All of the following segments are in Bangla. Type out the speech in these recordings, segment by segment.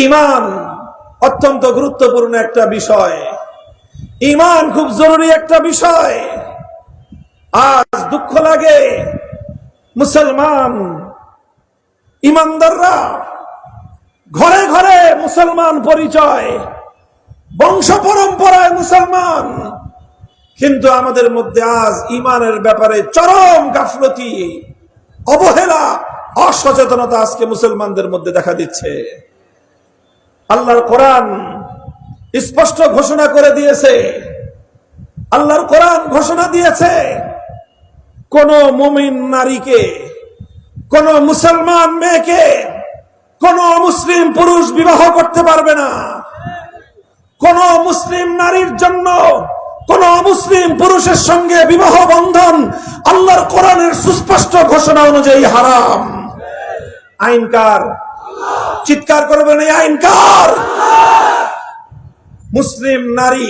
ইমান অত্যন্ত গুরুত্বপূর্ণ একটা বিষয়। ইমান খুব জরুরি একটা বিষয়। আজ দুঃখ লাগে মুসলমান ইমানদাররা ঘরে ঘরে মুসলমান পরিচয়, বংশ পরম্পরায় মুসলমান। কিন্তু আমাদের মধ্যে আজ ইমানের ব্যাপারে চরম গাফলতি, অবহেলা, অসচেতনতা আজকে মুসলমানদের মধ্যে দেখা দিচ্ছে। আল্লাহর কোরআন স্পষ্ট ঘোষণা করে দিয়েছে। আল্লাহর কোরআন ঘোষণা দিয়েছে, কোন মুমিন নারীকে, কোন মুসলমান মেয়েকে, কোন মুসলিম পুরুষ বিবাহ করতে পারবে না। কোন মুসলিম নারীর জন্য, কোন মুসলিম পুরুষের সঙ্গে বিবাহ বন্ধন আল্লাহর কোরআনের সুস্পষ্ট ঘোষণা অনুযায়ী হারাম। আইনকার চিৎকার করবেন এই আইনকার মুসলিম নারী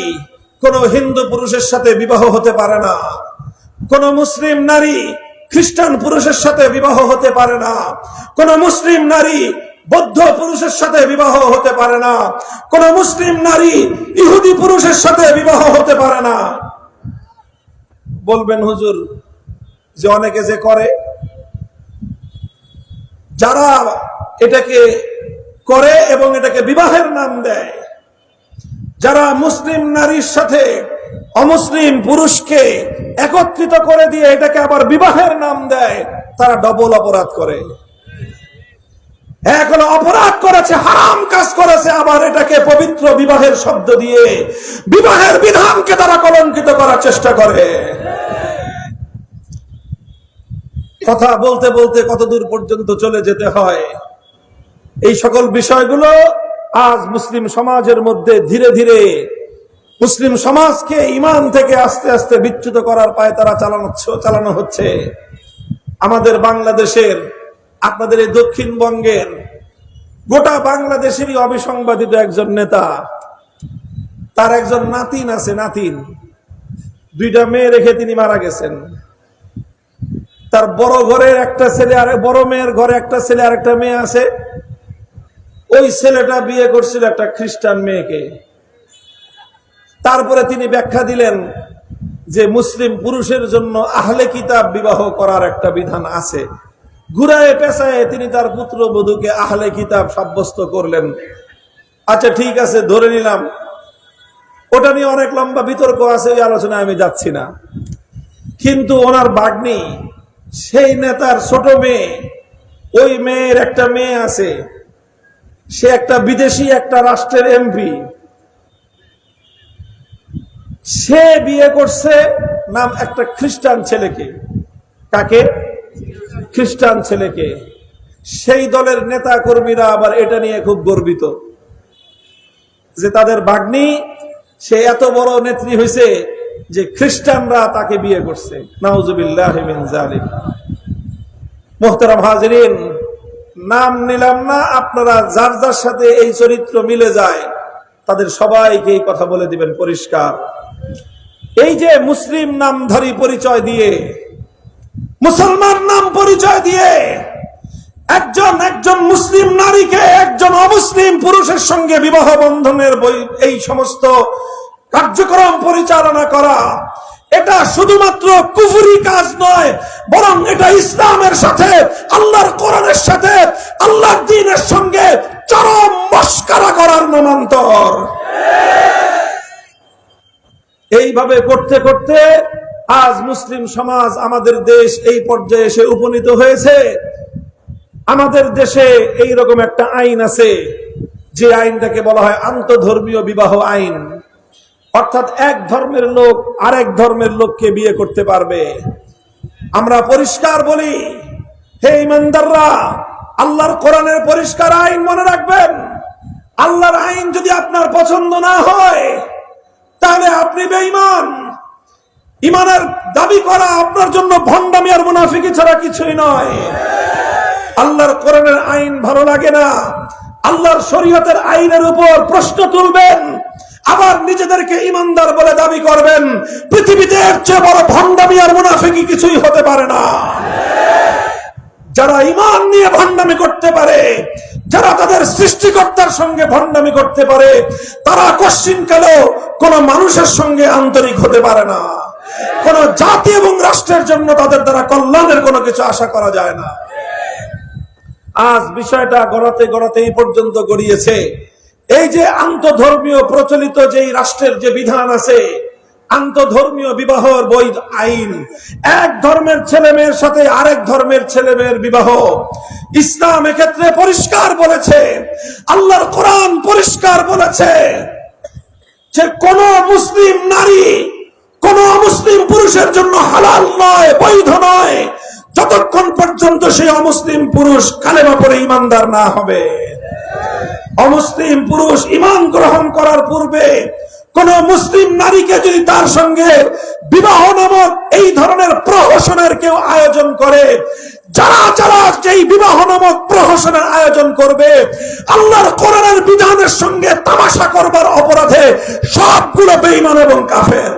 কোন হিন্দু পুরুষের সাথে বিবাহ হতে পারে না। কোন মুসলিম নারী খ্রিস্টান পুরুষের সাথে বিবাহ হতে পারে না। কোন মুসলিম নারী বৌদ্ধ পুরুষের সাথে বিবাহ হতে পারে না। কোন মুসলিম নারী ইহুদি পুরুষের সাথে বিবাহ হতে পারে না। বলবেন হুজুর, যে অনেকে যে করে, যারা এটাকে করে এবং এটাকে বিবাহের নাম দেয়। যারা মুসলিম নারীর সাথে অমুসলিম পুরুষকে একত্রিত করে দিয়ে এটাকে আবার বিবাহের নাম দেয়, তারা ডবল অপরাধ করে। এক হলো অপরাধ করেছে, হারাম কাজ করেছে, আবার এটাকে পবিত্র বিবাহের শব্দ দিয়ে বিবাহের বিধানকে তারা কলঙ্কিত করার চেষ্টা করে। কথা বলতে বলতে কতদূর পর্যন্ত চলে যেতে হয়? এই সকল বিষয়গুলো আজ মুসলিম সমাজের মধ্যে ধীরে ধীরে মুসলিম সমাজকে ইমান থেকে আস্তে আস্তে বিচ্যুত করার পায়ে তারা চালানো চালানো হচ্ছে। আমাদের বাংলাদেশের, আপনাদের এই দক্ষিণবঙ্গের, গোটা বাংলাদেশেরই অবিসংবাদিত একজন নেতা। তার একজন নাতিন আছে, নাতিন। দুইটা মেয়ে রেখে তিনি মারা গেছেন। তার বড় ঘরের একটা ছেলে আর বড় মেয়ের ঘরে একটা ছেলে আর একটা মেয়ে আছে। ওই ছেলেটা বিয়ে করছিল একটা খ্রিস্টান মেয়েকে। তারপরে তিনি ব্যাখ্যা দিলেন যে মুসলিম পুরুষের জন্য আহলে কিতাব বিবাহ করার একটা বিধান আছে। ঘুরায় পেশায় তিনি তার পুত্র বধূকে আহলে কিতাব সাব্যস্ত করলেন। আচ্ছা ঠিক আছে, ধরে নিলাম। ওটা নিয়ে অনেক লম্বা বিতর্ক আছে ওই আলোচনায় আমি যাচ্ছি না। কিন্তু ওনার বাগ্নি, সেই নেতার ছোট মেয়ে, ওই মেয়ের একটা মেয়ে আছে। সে একটা বিদেশি, একটা রাষ্ট্রের এমপি। সে বিয়ে করছে নাম একটা খ্রিস্টান ছেলেকে। কাকে? খ্রিস্টান ছেলেকে। সেই দলের নেতা কর্মীরা আবার এটা নিয়ে খুব গর্বিত যে তাদের বাগ্নি সে এত বড় নেত্রী হয়েছে যে খ্রিস্টানরা তাকে বিয়ে করছে। নাউজুবিল্লাহ মোহতারাম হাজরিন নাম নিলাম না, আপনারা যার যার সাথে এই চরিত্র মিলে যায়, তাদের সবাইকে এই কথা বলে দিবেন পরিষ্কার। এই যে মুসলিম নামধারী পরিচয় দিয়ে, মুসলমান নাম পরিচয় দিয়ে, একজন একজন মুসলিম নারীকে একজন অমুসলিম পুরুষের সঙ্গে বিবাহ বন্ধনের এই সমস্ত কার্যক্রম পরিচালনা করা এটা শুধুমাত্র কুফুরি কাজ নয়, বরং এটা ইসলামের সাথে, আল্লাহর কোরআনের সাথে, আল্লাহর দিনের সঙ্গে চরম মস্কারা করার নামান্তর এইভাবে করতে করতে আজ মুসলিম সমাজ আমাদের দেশ এই পর্যায়ে এসে উপনীত হয়েছে। আমাদের দেশে এই রকম একটা আইন আছে, যে আইনটাকে বলা হয় আন্তধর্মীয় বিবাহ আইন। অর্থাৎ এক ধর্মের লোক আরেক ধর্মের লোককে বিয়ে করতে পারবে। আমরা পরিষ্কার বলি, হে ইমানদাররা আল্লাহর কোরআনের পরিষ্কার আইন মনে রাখবেন। আল্লাহর আইন যদি আপনার পছন্দ না হয়, তাহলে আপনি বেঈমান। ইমানের দাবি করা আপনার জন্য ভণ্ডামি আর মুনাফিকি ছাড়া কিছুই নয়। আল্লাহর কোরআনের আইন ভালো লাগে না। আল্লাহর শরীয়তের আইনের উপর প্রশ্ন তুলবেন আবার নিজেদেরকে ইমানদার বলে দাবি করবেন। পৃথিবীতে এর চেয়ে বড় ভণ্ডামি আর মুনাফিকি কিছুই হতে পারে না। যারা ইমান নিয়ে ভণ্ডামি করতে পারে, যারা তাদের সৃষ্টিকর্তার সঙ্গে ভণ্ডামি করতে পারে, তারা কশ্চিনকালেও কোন মানুষের সঙ্গে আন্তরিক হতে পারে না। কোন জাতি এবং রাষ্ট্রের জন্য তাদের দ্বারা কল্যাণের কোনো কিছু আশা করা যায় না। আজ বিষয়টা গড়াতে গড়াতে এই পর্যন্ত গড়িয়েছে। এই যে আন্তধর্মীয় প্রচলিত যেই রাষ্ট্রের যে বিধান আছে, আন্তধর্মীয় বিবাহর বৈধ আইন, এক ধর্মের ছেলে মেয়ের সাথে আরেক ধর্মের ছেলে মেয়ের বিবাহ। ইসলাম এক্ষেত্রে পরিষ্কার বলেছে, আল্লাহর কোরআন পরিষ্কার বলেছে যে কোন মুসলিম নারী, কোন মুসলিম পুরুষের জন্য হালাল নয়, বৈধ নয় যতক্ষণ পর্যন্ত সেই অমুসলিম পুরুষ কালেমা পরে ইমানদার না হবে, অমুসলিম পুরুষ ইমান গ্রহণ করার পূর্বে কোন মুসলিম নারীকে যদি তার সঙ্গে বিবাহ নামক এই ধরনের প্রহসনের কেউ আয়োজন করে, যারা যারা যেই বিবাহ নামক প্রহসনের আয়োজন করবে, আল্লাহর কোরআনের বিধানের সঙ্গে তামাশা করবার অপরাধে সবগুলো বেঈমান এবং কাফের।